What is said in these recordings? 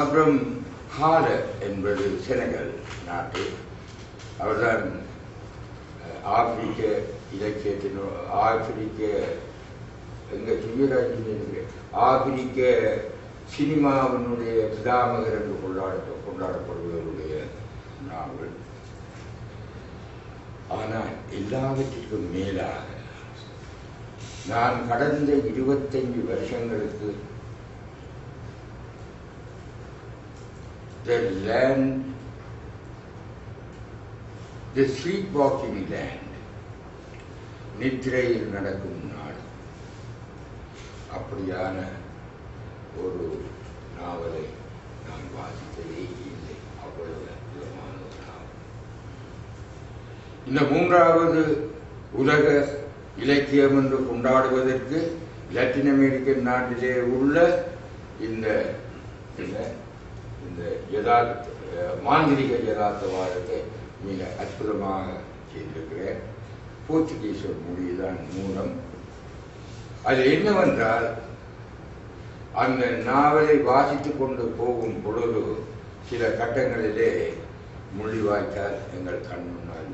அப்புறம் ஹால என்பது செனகல் நாட்டு. அவர்தான் ஆப்பிரிக்க இலக்கியத்தின் ஆப்பிரிக்க எங்க சுயராஜ்யம் ஆப்பிரிக்க சினிமாவினுடைய பிதாமகர் என்று கொண்டாட கொண்டாடப்படுபவருடைய நாவல். ஆனால் எல்லாவற்றிற்கும் மேலாக நான் கடந்த இருபத்தைந்து வருஷங்களுக்கு the land, the sleepwalking land, நித்திரையில் நடக்கும் நாள். அப்படியான ஒரு நாவலை நான் வாசித்ததே இல்லை. அவ்வளவு அற்புதமான ஒரு நாவல். இந்த மூன்றாவது உலக இலக்கியம் என்று கொண்டாடுவதற்கு லத்தீன் அமெரிக்க நாட்டிலே உள்ள இந்த இந்த யதார்த்த மாந்திரிக யதார்த்தவாதத்தை மிக அற்புதமாக செய்திருக்கிறேன் போர்ச்சுகீஸ் மொழிதான் மூலம். அது என்னவென்றால் அந்த நாவலை வாசித்து கொண்டு போகும் பொழுது சில கட்டங்களிலே மொழிவாய்க்கால் எங்கள் கண் முன்னால்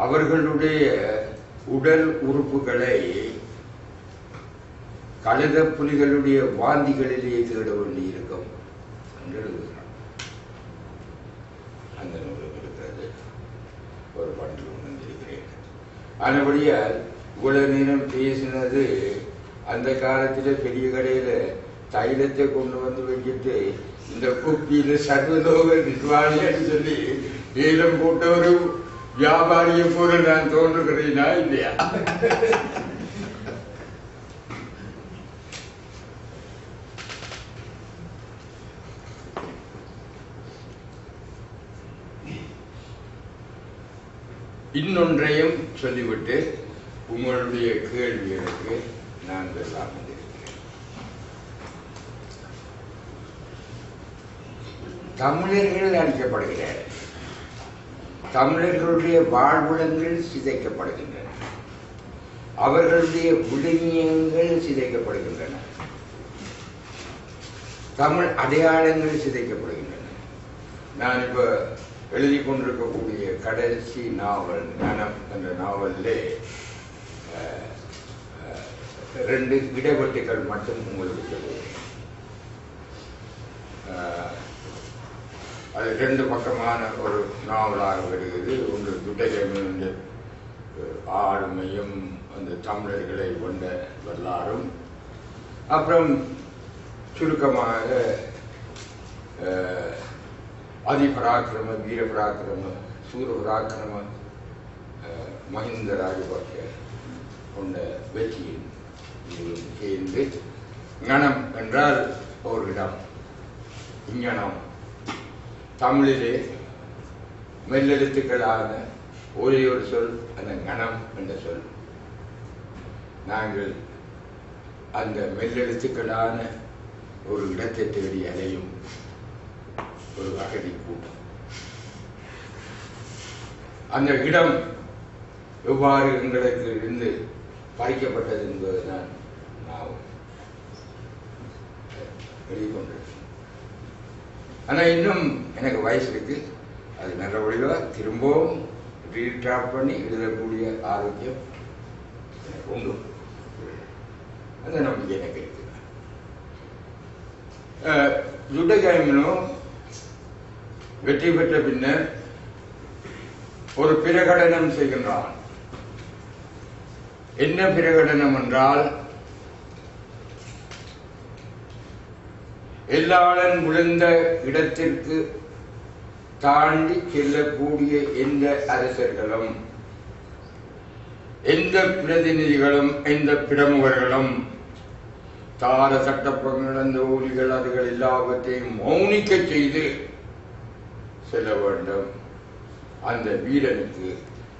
அவர்களுடைய உடல் உறுப்புகளை கழுத புலிகளுடைய வாந்திகளிலேயே தேட வேண்டி இருக்கும் என்று எழுதுகிறான் அந்த நூலும் இருக்கிறது. ஒரு பண்டு வந்திருக்கிறேன் ஆனபடியால் இவ்வளவு நேரம் பேசினது அந்த காலத்தில் பெரிய கடையில தைலத்தை கொண்டு வந்து வைக்கிட்டு இந்த குப்பியில சர்வலோக நிர்வாணி சொல்லி நீளம் போட்டவரும் வியாபாரியை போல நான் தோன்றுகிறேனா இல்லையா? இன்னொன்றையும் சொல்லிவிட்டு உங்களுடைய கேள்விகளுக்கு நான் எல்லாம் வந்திருக்கிறேன் தமிழர்கள் அழிக்கப்படுகிறார்கள். தமிழர்களுடைய வாழ்விடங்கள் சிதைக்கப்படுகின்றன. அவர்களுடைய விழுமியங்கள் சிதைக்கப்படுகின்றன. தமிழ் அடையாளங்கள் சிதைக்கப்படுகின்றன. நான் இப்ப எழுதி கொண்டிருக்கக்கூடிய கடைசி நாவல் ஞானம் என்ற நாவலில் அஹ், அஹ், ரெண்டு இடைவெட்டுகள் மட்டும் உங்களுக்கு சொல்லுவேன் அது ரெண்டு பக்கமான ஒரு நாவலாக வருகிறது. ஒன்று துட்டையமிருந்து ஆளுமையும் அந்த தமிழர்களை கொண்ட வரலாறும். அப்புறம் சுருக்கமாக அதிபராக்கிரம வீரபராக்கிரம சூரபராக்கிரம அஹ், மஹிந்த ராஜபக்ஷ கொண்ட வெற்றியின் சேர்ந்து கணம் என்றால் ஒரு இடம் இங்கனம் தமிழிலே மெல்லெழுத்துக்களான ஒரே ஒரு சொல் அந்த கணம் என்ற சொல். நாங்கள் அந்த மெல்லெழுத்துக்களான ஒரு இடத்தை தேடி அலையும் ஒரு அகதி கூட்டம். அந்த இடம் எவ்வாறு எங்களுக்கு இருந்து பறிக்கப்பட்டது என்பதுதான் நான் வெளிக்கொண்டிருக்கேன் ஆனால் இன்னும் எனக்கு வயசு இருக்கு. அது நல்ல வழிவா திரும்பவும் ரீட்ராப் பண்ணி எழுதக்கூடிய ஆரோக்கியம் உண்டு. அந்த நம்பிக்கை எனக்கு இருக்கு. யுத்தகாமினும் வெற்றி பெற்ற பின்னர் ஒரு பிரகடனம் செய்கின்றான். என்ன பிரகடனம் என்றால் எல்லாளன் விழுந்த இடத்திற்கு தாண்டி செல்லக்கூடிய எந்த அரசர்களும் எந்த பிரதிநிதிகளும் எந்த பிரமுகர்களும் தார சட்டப்பங்கள் அந்த ஊழிகள் அதுகள் எல்லாவற்றையும் மௌனிக்க செய்து செல்ல வேண்டும். அந்த வீரனுக்கு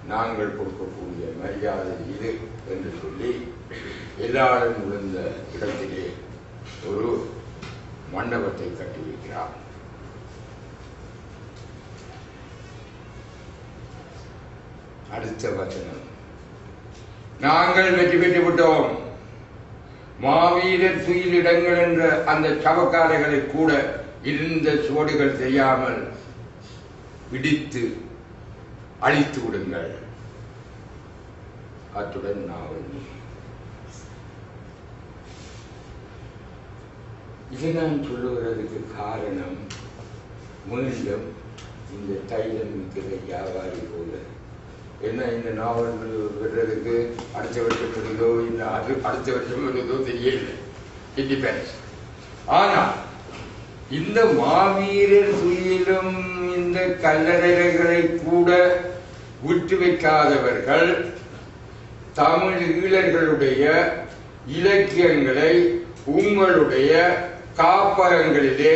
நாங்கள் கொடுக்கக்கூடிய மரியாதை இது என்று சொல்லி எல்லாரும் விழுந்த இடத்திலே ஒரு மண்டபத்தை கட்டி அடுத்த வசனம். நாங்கள் வெற்றி பெற்று விட்டோம். மாவீரர் துயிலிடங்கள் என்ற அந்த சவக்காரைகளை கூட இருந்த சுவடுகள் செய்யாமல் பிடித்து அழித்து விடுங்கள். அத்துடன் நாவல் இது நான் சொல்லுகிறதுக்கு காரணம் மீண்டும் இந்த தைலம் விற்கிற வியாபாரி போல. என்ன இந்த நாவல் விடுறதுக்கு அடுத்த வருஷம் வருதோ இல்லை அது அடுத்த வருஷம் வருதோ தெரியல. இண்டிபெண்டன்ஸ் ஆனால் இந்த மாவீரர் துயிலும் இந்த கல்லறைகளை கூட விட்டு வைக்காதவர்கள் தமிழ் ஈழர்களுடைய இலக்கியங்களை உங்களுடைய காப்பகங்களிலே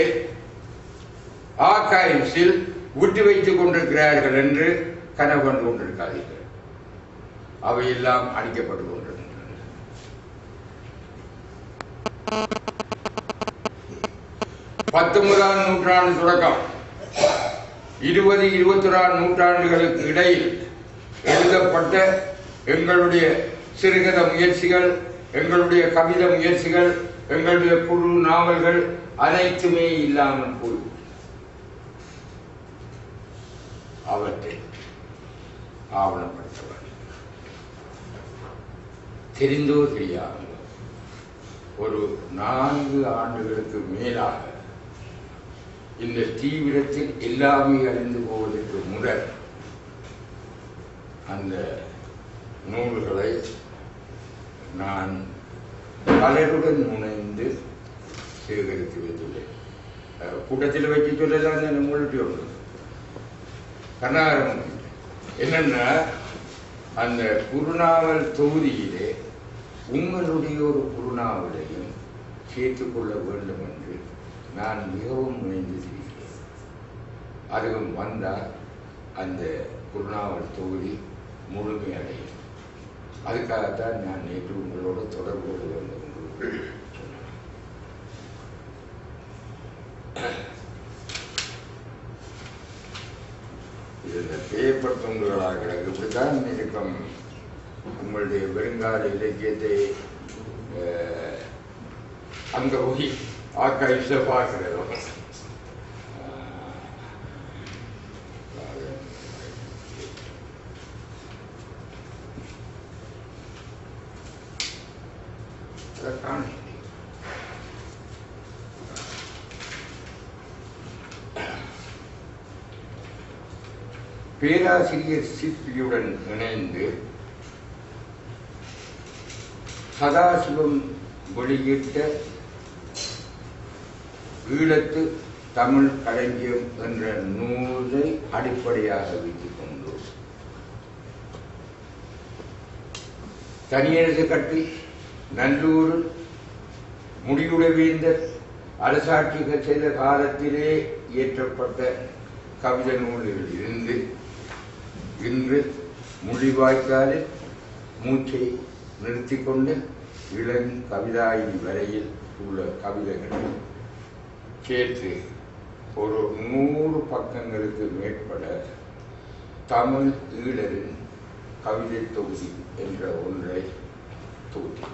ஆகாயம்ஸில் விட்டு வைத்துக் கொண்டிருக்கிறார்கள் என்று கனவு கண்டு கொண்டிருக்காதீர்கள் அவையெல்லாம் அழிக்கப்பட்டு கொண்டிருக்கின்றன. பத்தொன்பதாம் நூற்றாண்டு தொடக்கம். இருபது இருபத்தொராம் நூற்றாண்டுகளுக்கு இடையில் எழுதப்பட்ட எங்களுடைய சிறுகத முயற்சிகள் எங்களுடைய கவித முயற்சிகள் எங்களுடைய குழு நாவல்கள் அனைத்துமே இல்லாமல் போய் அவற்றை ஆவணப்படுத்த தெரிந்தோ தெரியாமல் ஒரு நான்கு ஆண்டுகளுக்கு மேலாக இந்த தீவிரத்தில் எல்லாமே அழிந்து போவதற்கு முதல் அந்த நூல்களை நான் பலருடன் முனைந்து சேகரித்து வைத்துள்ளேன். கூட்டத்தில் வைக்க சொல்லலாம் அந்த நூல்ட்டி ஒன்று கர்நாடகம் என்னன்னா அந்த குருநாவல் தொகுதியிலே உங்களுடைய ஒரு குருநாவலையும் சேர்த்துக்கொள்ள வேண்டும் என்று நான் மிகவும் முனைந்து செய்கிறேன் அதுவும் வந்தால் அந்த குருநாவல் தொகுதி முழுமையடையும் அதுக்காகத்தான் நான் நேற்று உங்களோட தொடர்பு கொள்ள வேண்டும் இந்த பேப்பர் இப்படித்தான் இருக்கும். உங்களுடைய வருங்கால இலக்கியத்தை அஹ், அங்க போய் பார்க்கிறது. பார்க்கிறதும் பேராசிரியர் சிற்பியுடன் இணைந்து சதாசிவம் வெளியிட்ட ஈழத்து தமிழ் களஞ்சியம் என்ற நூலை அடிப்படையாக வைத்துக் கொண்டு தனியரசு கட்டி நல்லூர் முடியுடவேந்தர் அரசாட்சிகள் செய்த காலத்திலே இயற்றப்பட்ட கவிதை நூல்களில் இருந்து இன்று முடிவாய்க்காலில் மூச்சை நிறுத்திக் கொண்டு இளம் கவிதாயின் வரையில் உள்ள கவிதைகளை சேர்த்து ஒரு நூறு பக்கங்களுக்கு மேற்பட தமிழ் ஈழரின் கவிதை தொகுதி என்ற ஒன்றை தொகுதி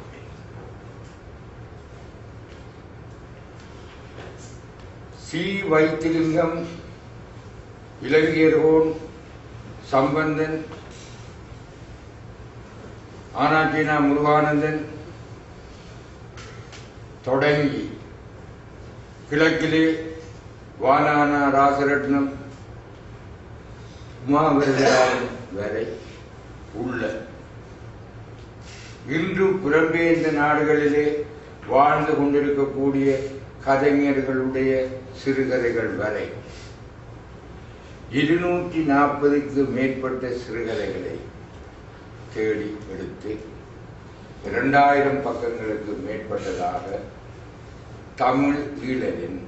சி வைத்திலிங்கம் இலங்கையர்கோன் சம்பந்தன் ஆனாட்டினா முருகானந்தன் தொடங்கி கிழக்கிலே வானானா ராசரட்னம் உமாவிரதராஜன் வரை உள்ள. இன்று புறம்பெயர்ந்த நாடுகளிலே வாழ்ந்து கொண்டிருக்கக்கூடிய கதைஞர்களுடைய சிறுகதைகள் வரை இருநூற்றி நாற்பதுக்கு மேற்பட்ட சிறுகதைகளை தேடி எடுத்து இரண்டாயிரம் பக்கங்களுக்கு மேற்பட்டதாக தமிழ் ஈழரின்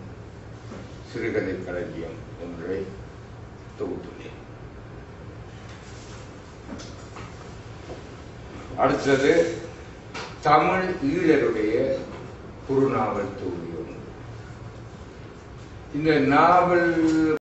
சிறுகதை களஞ்சியம் ஒன்றை தொகுத்துள்ளேன். அடுத்தது தமிழ் ஈழருடைய குறுநாவல் தொகுதி. இந்த நாவல்